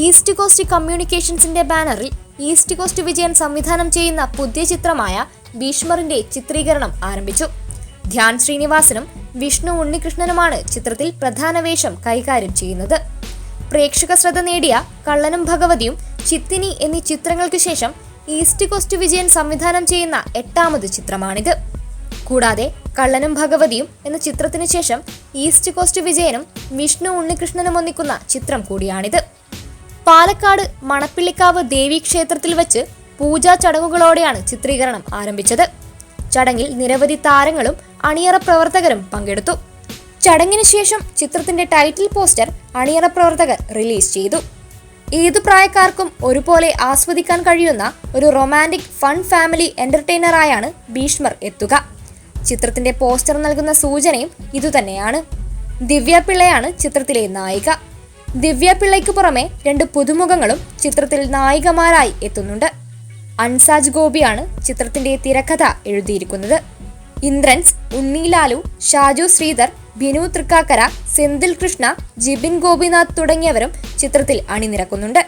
East cost കമ്മ്യൂണിക്കേഷൻസിന്റെ ബാനറിൽ east cost Vijayan സംവിധാനം ചെയ്യുന്ന പുതിയ ചിത്രമായ ഭീഷ്മറിന്റെ ചിത്രീകരണം ആരംഭിച്ചു. ധ്യാൻ ശ്രീനിവാസനും വിഷ്ണു ഉണ്ണികൃഷ്ണനുമാണ് ചിത്രത്തിൽ പ്രധാന വേഷം കൈകാര്യം ചെയ്യുന്നത്. പ്രേക്ഷക ശ്രദ്ധ നേടിയ കള്ളനും ഭഗവതിയും ചിത്തിനി എന്നീ ചിത്രങ്ങൾക്ക് ശേഷം ഈസ്റ്റ് കോസ്റ്റ് വിജയൻ സംവിധാനം ചെയ്യുന്ന എട്ടാമത് ചിത്രമാണിത്. കൂടാതെ കള്ളനും ഭഗവതിയും എന്ന ചിത്രത്തിന് ശേഷം ഈസ്റ്റ് കോസ്റ്റ് വിജയനും വിഷ്ണു ഉണ്ണികൃഷ്ണനും ഒന്നിക്കുന്ന ചിത്രം കൂടിയാണിത്. പാലക്കാട് മണപ്പിള്ളിക്കാവ് ദേവി ക്ഷേത്രത്തിൽ വെച്ച് പൂജാ ചടങ്ങുകളോടെയാണ് ചിത്രീകരണം ആരംഭിച്ചത്. ചടങ്ങിൽ നിരവധി താരങ്ങളും അണിയറ പ്രവർത്തകരും പങ്കെടുത്തു. ചടങ്ങിന് ശേഷം ചിത്രത്തിന്റെ ടൈറ്റിൽ പോസ്റ്റർ അണിയറ പ്രവർത്തകർ റിലീസ് ചെയ്തു. ഏതു പ്രായക്കാർക്കും ഒരുപോലെ ആസ്വദിക്കാൻ കഴിയുന്ന ഒരു റൊമാന്റിക് ഫൺ ഫാമിലി എന്റർടൈനറായാണ് ഭീഷ്മർ എത്തുക. ചിത്രത്തിന്റെ പോസ്റ്റർ നൽകുന്ന സൂചനയും ഇതുതന്നെയാണ്. ദിവ്യ പിള്ളയാണ് ചിത്രത്തിലെ നായിക. ദിവ്യ പിള്ളയ്ക്ക് പുറമെ രണ്ട് പുതുമുഖങ്ങളും ചിത്രത്തിൽ നായികമാരായി എത്തുന്നുണ്ട്. അൻസാജ് ഗോപിയാണ് ചിത്രത്തിന്റെ തിരക്കഥ എഴുതിയിരിക്കുന്നത്. ഇന്ദ്രൻസ് ഉണ്ണിലാലു ഷാജു ശ്രീധർ ബിനു തൃക്കാക്കര സെന്തിൽ കൃഷ്ണ ജിബിൻ ഗോപിനാഥ് തുടങ്ങിയവരും ചിത്രത്തിൽ അണിനിരക്കുന്നുണ്ട്.